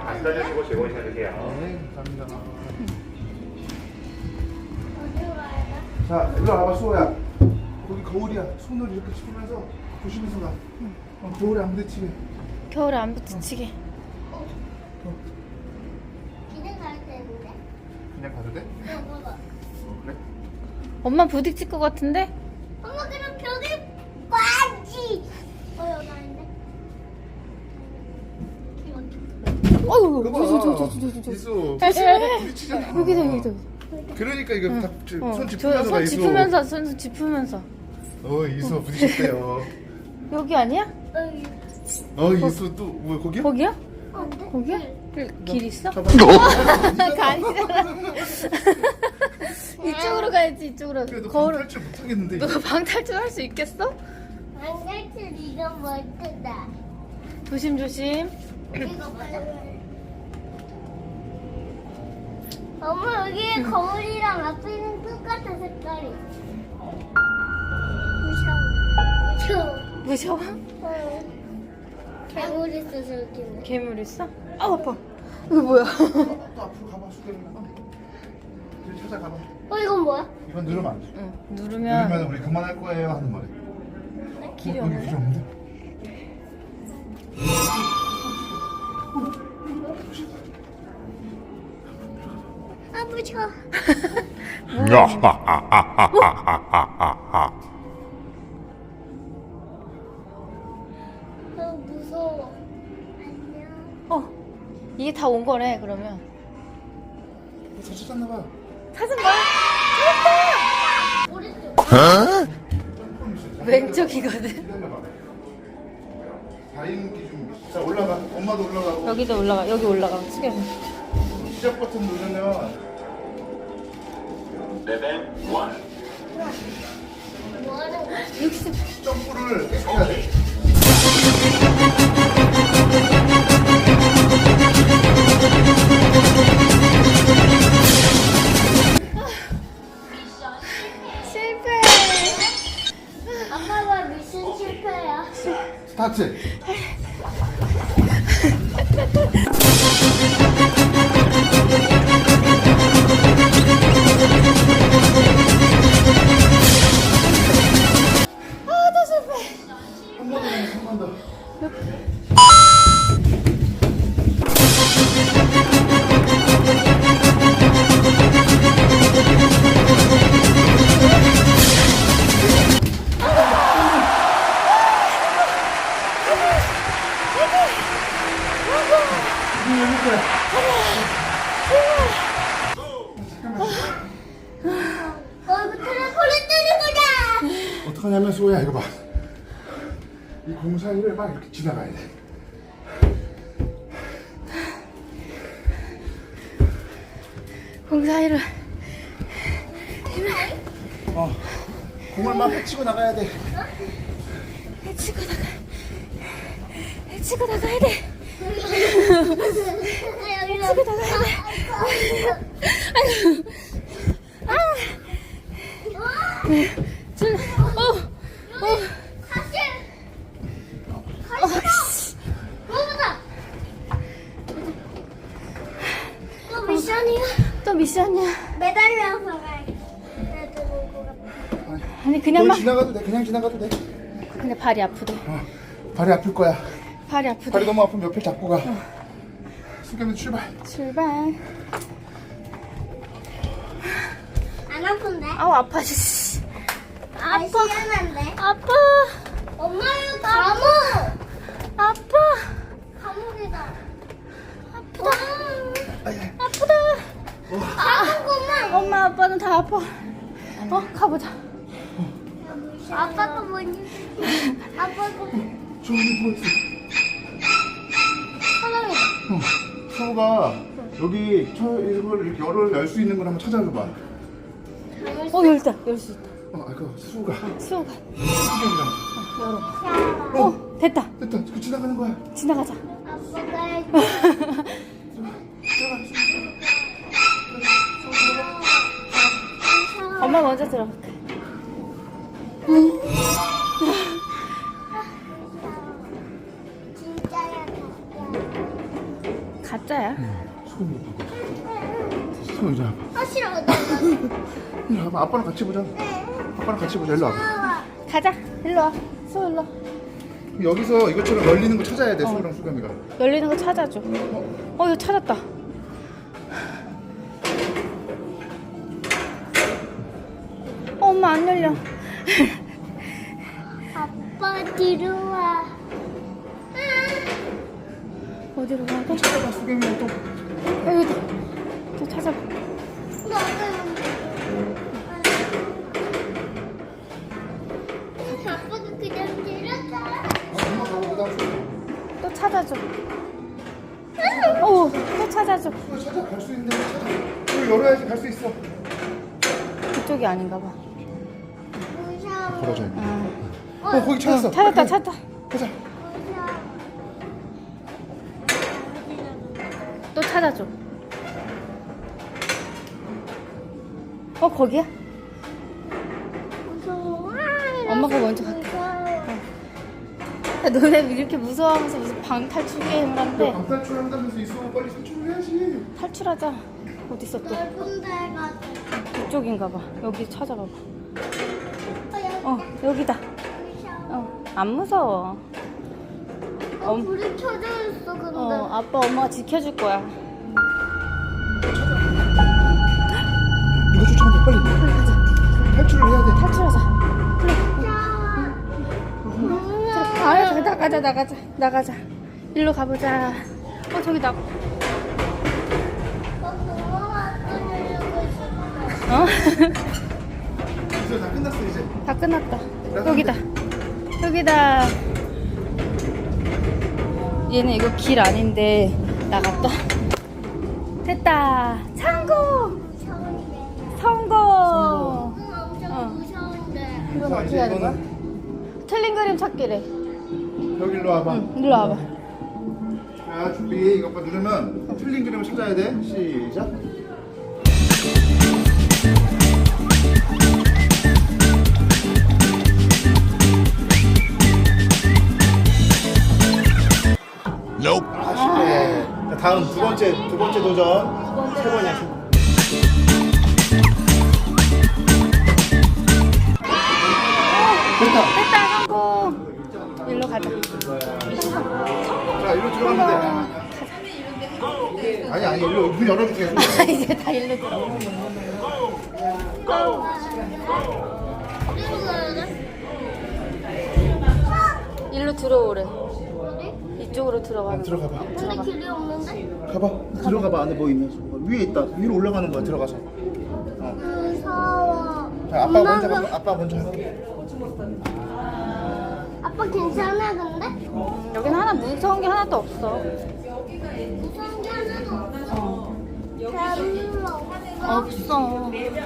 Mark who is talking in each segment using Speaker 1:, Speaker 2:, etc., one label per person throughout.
Speaker 1: 갖다 주시고 즐거운 시간 되세요.
Speaker 2: 네, 감사합니다. 자, 일로 와봐, 수호야. 거기 거울이야. 손을 이렇게 짚으면서 조심해서 가. 어, 거울에 안 부딪히게.
Speaker 3: 겨울에 안 부딪히게.
Speaker 4: 기대 가야 되는데.
Speaker 2: 그냥 가도 돼?
Speaker 4: 어, 봐봐.
Speaker 2: 어, 그래?
Speaker 3: 엄마 부딪힐 것 같은데?
Speaker 4: 엄마 그럼 벽에 빠지. 어 여기 아닌데?
Speaker 3: 어우,
Speaker 2: 그거
Speaker 3: 저, 저, 저, 저, 저, 저, 저.
Speaker 2: 이수.
Speaker 3: 에,
Speaker 2: 부딪히잖아.
Speaker 3: 여기다, 여기다.
Speaker 2: 그러니까 이거 다 저,
Speaker 3: 어, 손저
Speaker 2: 짚으면서 가,
Speaker 3: 손
Speaker 2: 이수.
Speaker 3: 짚으면서, 손 짚으면서.
Speaker 2: 어, 이수 부딪혔대요.
Speaker 3: 여기 아니야?
Speaker 4: 여기.
Speaker 2: 어, 이수 또, 뭐, 거기야?
Speaker 3: 거기야?
Speaker 4: 안 돼?
Speaker 3: 거기야? 길, 길 있어?
Speaker 2: 가봐.
Speaker 3: 가니잖아. 이쪽으로 가야지, 이쪽으로.
Speaker 2: 그래도
Speaker 3: 거울,
Speaker 2: 탈출 못하겠는데. 이거.
Speaker 3: 너가 방탈출 할 수 있겠어?
Speaker 4: 안갈줄 이거 멋지다.
Speaker 3: 조심 조심.
Speaker 4: 이거 봐요. 엄마 여기 거울이랑 앞에는 똑같아 색깔이. 무서워. 무서워.
Speaker 3: 무서워?
Speaker 4: 어. 괴물 있어 저기는.
Speaker 3: 괴물 있어? 아, 아파. 이거 뭐야?
Speaker 2: 또 앞으로 가봐. 이제 찾아가봐.
Speaker 4: 어 이건 뭐야?
Speaker 2: 이건 누르면 안 돼.
Speaker 3: 응, 누르면
Speaker 2: 누르면 우리 그만할 거예요 하는 말이야.
Speaker 3: 나 길이
Speaker 2: 어, 여기
Speaker 3: 없네.
Speaker 2: 길이 없는데?
Speaker 4: 아 무서워. 아 무서워. 안녕.
Speaker 3: 어, 이게 다 온 거네, 그러면.
Speaker 2: 저 찾았나 봐.
Speaker 3: 찾은 거야?
Speaker 4: 오른쪽.
Speaker 3: 왼쪽이거든.
Speaker 2: 자 올라가. 엄마도 올라가고.
Speaker 3: 여기도 올라가, 여기 올라가. 숙여.
Speaker 2: 시작 버튼 누르면?
Speaker 3: 60.
Speaker 2: 점프를 해야 돼.
Speaker 3: 실패.
Speaker 4: 아빠가 미션 실패야.
Speaker 2: 스타트.
Speaker 4: 어 이거 트램폴린 뜨는 거다.
Speaker 2: 어떡하냐면 수호야 이거 봐. 이 공 사이를 막 이렇게 지나가야 돼.
Speaker 3: 공사이를.
Speaker 2: 어. 공을 막 헤치고 나가야 돼.
Speaker 3: 해치고 나가. 해치고 나가야 돼.
Speaker 4: 아.
Speaker 3: 줄, 어, 어. 어. 아니, 그냥
Speaker 2: 너
Speaker 3: 막.
Speaker 2: 지나가도 돼. 그냥 지나가도 돼.
Speaker 3: 근데 발이 아프대.
Speaker 2: 어. 발이 아플 거야.
Speaker 3: 발이 아프대.
Speaker 2: 발이 너무 아프면 옆에 잡고 가. 수경이 출발.
Speaker 3: 출발.
Speaker 4: 안 아픈데?
Speaker 3: 아우, 아파, 씨.
Speaker 4: 아파. 시원한데?
Speaker 3: 아파.
Speaker 4: 엄마 이거 감옥.
Speaker 3: 아파.
Speaker 4: 감옥이다.
Speaker 3: 아프다. 아프다.
Speaker 4: 감옥구만.
Speaker 3: 엄마, 아빠는 다 아파. 어, 가보자.
Speaker 4: 아빠도 뭐니? 아빠도.
Speaker 2: 어. 수호가 여기 저 이걸 이렇게 열을 열 수 있는 걸 한번 찾아줘봐.
Speaker 3: 어, 열다. 열 수 있다.
Speaker 2: 어, 아까 수호가
Speaker 3: 수호가.
Speaker 2: 수경이랑
Speaker 3: 열어. 어, 됐다.
Speaker 2: 됐다. 그 지나가는 거야.
Speaker 3: 지나가자.
Speaker 4: 아빠가
Speaker 3: 엄마 먼저 들어갈게.
Speaker 4: 진
Speaker 3: 가짜야.
Speaker 2: 수금 이리 와봐.
Speaker 4: 아 싫어. 나
Speaker 2: 이리 와봐. 아빠랑 같이 보자. 아빠랑 같이 보자. 일로 와봐.
Speaker 3: 가자. 일로 와. 수 일로. 와.
Speaker 2: 여기서 이것처럼 열리는 거 찾아야 돼. 수구랑 수금이가.
Speaker 3: 열리는 거 찾아줘. 어, 이거 찾았다. 어, 엄마 안 열려. 어디로 가야 돼?
Speaker 2: 찾아봐. 또.
Speaker 3: 어. 또 찾아봐.
Speaker 4: 아빠가 그냥 데려가.
Speaker 2: 엄마 가고 그다음 수금.
Speaker 3: 또 찾아줘. 오, 또 찾아줘.
Speaker 2: 찾아 갈 수 있는 데 찾아. 이걸 열어야지 갈 수 있어.
Speaker 3: 그쪽이 아닌가 봐.
Speaker 4: 무서워.
Speaker 2: 걸어져 있네.
Speaker 3: 아,
Speaker 2: 어 거기 찾았어.
Speaker 3: 어, 찾았다,
Speaker 2: 그래,
Speaker 3: 찾았다.
Speaker 2: 가자.
Speaker 4: 무서워.
Speaker 3: 또 찾아줘. 어, 거기야?
Speaker 4: 무서워.
Speaker 3: 엄마가 먼저 갈게. 야, 너네 이렇게 무서워하면서 무슨 방 탈출 게임을 한대.
Speaker 2: 방탈출 한다면서 있어. 빨리 탈출을 해야지.
Speaker 3: 탈출하자. 어딨어 또?
Speaker 4: 넓은 데 가자.
Speaker 3: 이쪽인가 봐. 여기 찾아봐 봐.
Speaker 4: 어, 여기
Speaker 3: 어, 여기다. 어, 안 무서워.
Speaker 4: 어,
Speaker 3: 엄-
Speaker 4: 불이 켜져 있어, 근데.
Speaker 3: 어, 아빠 엄마가 지켜줄 거야. 나가자, 나가자, 나가자. 일로 가보자. 어, 저기 나.
Speaker 4: 어?
Speaker 2: 이제 다 끝났어 이제.
Speaker 3: 다 끝났다. 여기다. 여기다. 얘는 이거 길 아닌데 나갔다. 됐다. 성공!
Speaker 4: 무서운데.
Speaker 3: 성공!
Speaker 4: 응, 엄청
Speaker 3: 어. 어떻게 하는 거야? 틀린 그림 찾기래.
Speaker 2: 여기 일로 와봐.
Speaker 3: 응, 일로 와봐.
Speaker 2: 자 준비 이거 봐 누르면 틀린 그림을 찾아야 돼. 시작. 아쉽네. 자, 다음 두 번째 두 번째 도전. 세 번이야. 세 번. 됐다.
Speaker 3: 자
Speaker 2: 일로 들어가면 돼. 아니 아니 일로 문 열어주세요.
Speaker 3: 아, 이제 다 일로 들어. 일로 들어오래. 이쪽으로 들어가는 거.
Speaker 2: 들어가봐.
Speaker 4: 근데 길이 없는데?
Speaker 2: 가봐. 들어가봐 안에 뭐 있냐? 위에 있다. 위로 올라가는 거야. 들어가서. 어.
Speaker 4: 무서워.
Speaker 2: 자 아빠 먼저
Speaker 4: 가.
Speaker 2: 아빠 먼저 할게.
Speaker 4: 아빠 괜찮아 근데?
Speaker 3: 음, 여긴 하나 무서운 게 하나도 없어.
Speaker 4: 무서운 게 하나도 없어.
Speaker 3: 어.
Speaker 4: 괴물 없어.
Speaker 3: 없어.
Speaker 4: 어, 괴물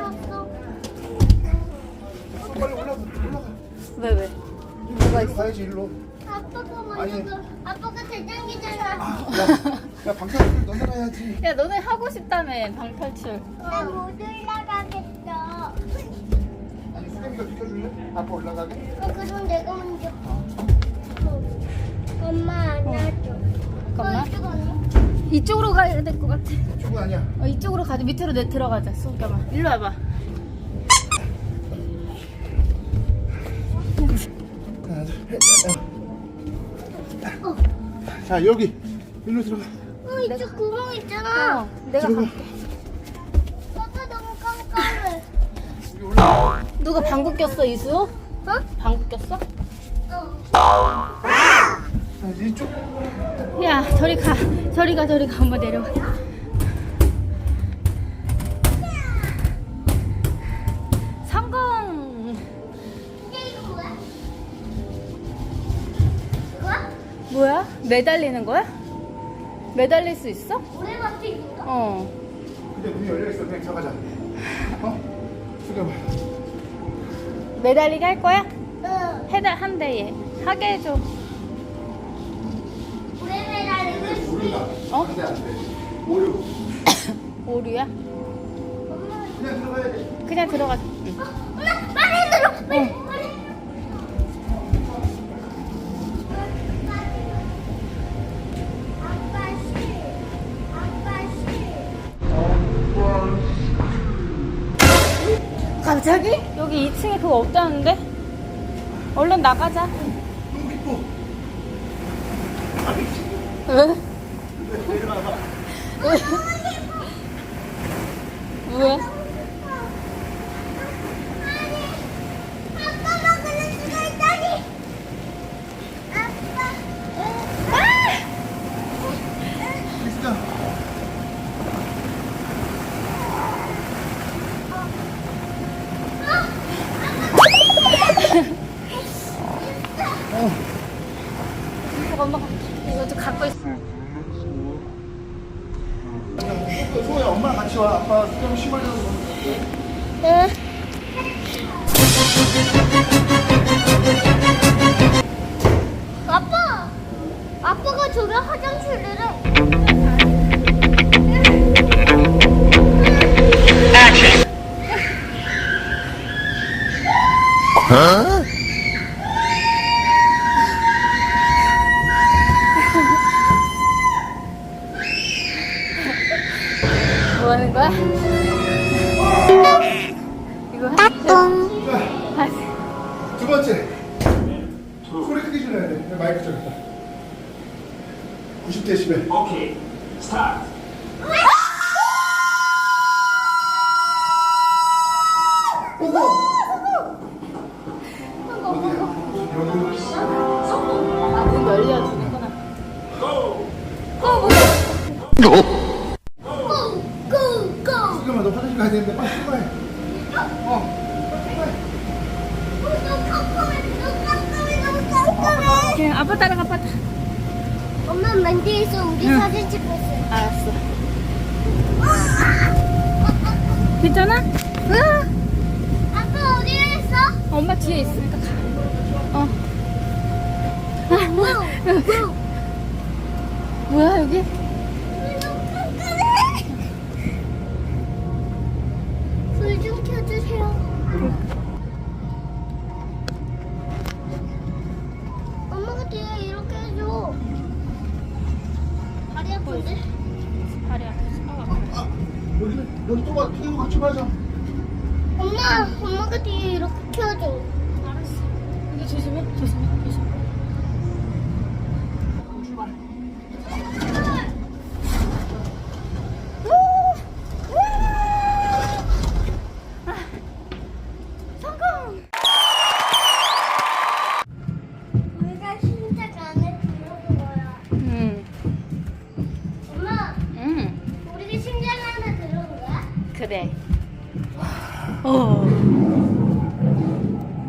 Speaker 4: 없어.
Speaker 2: 빨리 올라가. 올라가.
Speaker 3: 왜, 왜? 뭐가 있어?
Speaker 2: 가야지 일로.
Speaker 4: 아빠가
Speaker 2: 아니.
Speaker 4: 먼저 가. 아빠가 대장이잖아.
Speaker 2: 야, 야 방탈출 너네 가야지.
Speaker 3: 야, 너네 하고 싶다며, 방탈출.
Speaker 4: 나 못 올라가겠어.
Speaker 2: 수경이가 비켜줄래? 아빠 올라가게?
Speaker 4: 어, 그럼 내가 먼저. 엄마 안아줘.
Speaker 3: 잠깐만.
Speaker 4: 어, 이쪽.
Speaker 3: 이쪽으로 가야 될 것 같아.
Speaker 2: 저거 아니야.
Speaker 3: 어, 이쪽으로 가자. 밑으로 내 들어가자. 잠깐만. 일로 와봐.
Speaker 2: 하나, 둘, 셋. 어. 자 여기 일로 들어가.
Speaker 4: 어, 이쪽 구멍 있잖아.
Speaker 3: 어, 내가
Speaker 2: 들어가.
Speaker 3: 갈게.
Speaker 4: 아빠 너무 깜깜해.
Speaker 2: 여기 올라.
Speaker 3: 누가 방구 꼈어, 이수?
Speaker 4: 어?
Speaker 3: 방구 꼈어?
Speaker 4: 어.
Speaker 2: 자 이쪽.
Speaker 3: 야, 저리 가. 저리 가, 저리 가. 엄마 내려와. 성공!
Speaker 4: 뭐야?
Speaker 3: 매달리는 거야? 매달릴 수 있어? 어.
Speaker 2: 근데 문이 열려 있어. 그냥 들어가자. 어?
Speaker 3: 매달리게 할 거야?
Speaker 4: 응.
Speaker 3: 해달 한대 얘. 하게 해줘.
Speaker 4: 매달리고
Speaker 2: 오류다.
Speaker 3: 어?
Speaker 2: 안 돼 안 돼. 오류.
Speaker 3: 오류야?
Speaker 2: 그냥 들어가야 돼.
Speaker 3: 그냥 들어가. 응.
Speaker 4: 엄마 빨리 들어. 빨리 빨
Speaker 3: 갑자기? 여기 2층에 그거 없다는데? 얼른 나가자.
Speaker 2: 너무 기뻐.
Speaker 3: 왜? 왜? 왜?
Speaker 4: 아빠가
Speaker 3: 괜찮아? 으아!
Speaker 4: 아빠 어디에 있어?
Speaker 3: 엄마 뒤에 있으니까 가. 어.
Speaker 4: 우, 우.
Speaker 3: 뭐야, 여기?
Speaker 2: 여기 와. 태우 같이 가자.
Speaker 4: 엄마, 엄마가 뒤에 이렇게 켜줘.
Speaker 3: 알았어. 이거 조심해, 조심해, 조심해. 성공!
Speaker 4: 우리가 신작 안에 들어온 거야.
Speaker 3: 응,
Speaker 4: 엄마,
Speaker 3: 응,
Speaker 4: 우리가 신작 안에 들어온 거야?
Speaker 3: 그래. 어.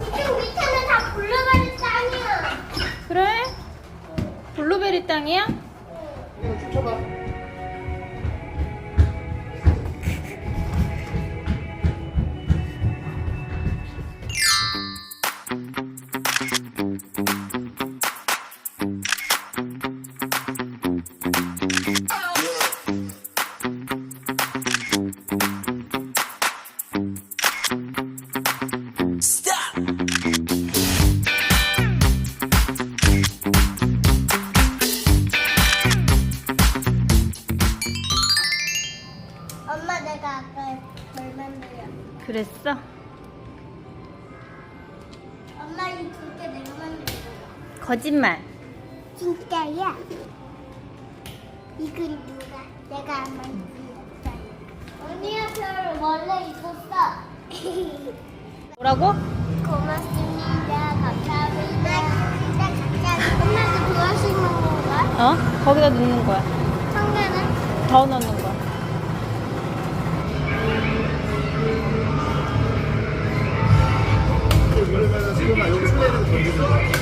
Speaker 4: 밑에는 다 블루베리 땅이야.
Speaker 3: 그래? 블루베리 땅이야?
Speaker 2: 이거 춤춰봐.
Speaker 3: 거짓말.
Speaker 4: 진짜야? 이건 누가? 내가 안 만들었잖아. 언니야, 별 원래 있었어.
Speaker 3: 뭐라고?
Speaker 4: 고맙습니다. 감사합니다. 감사합니다. 엄마도 좋아하시는 건가?
Speaker 3: 어? 거기다 넣는 거야.
Speaker 4: 한 개는?
Speaker 3: 더 넣는 거야.
Speaker 2: 그러면 지금 아 여기 술래는 던지는 거야.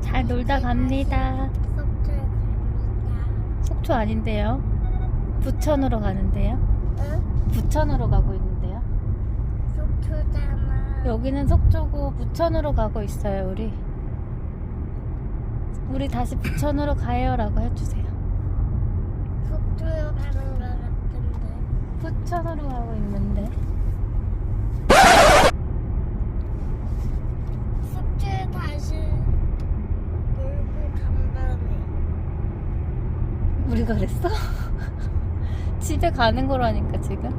Speaker 3: 잘 놀다 갑니다. 속초 아닌데요. 부천으로 가는데요.
Speaker 4: 응?
Speaker 3: 부천으로 가고 있는데요.
Speaker 4: 속초잖아.
Speaker 3: 여기는 속초고 부천으로 가고 있어요, 우리. 우리 다시 부천으로 가요라고 해주세요.
Speaker 4: 속초로 가는.
Speaker 3: 부천으로 가고 있는데.
Speaker 4: 속초에 다시 놀고 간 다음에
Speaker 3: 내가 그랬어? 집에 가는 거라니까 지금.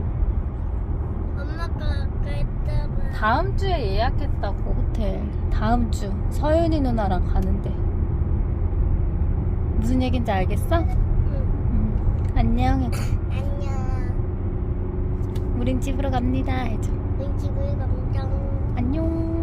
Speaker 4: 엄마가 했다가
Speaker 3: 다음 주에 예약했다고 호텔. 다음 주 서윤이 누나랑 가는데. 무슨 얘긴지 알겠어?
Speaker 4: 응.
Speaker 3: 응. 안녕. 우린 집으로 갑니다. 해줘.
Speaker 4: 우린 집으로 갑니다. 안녕.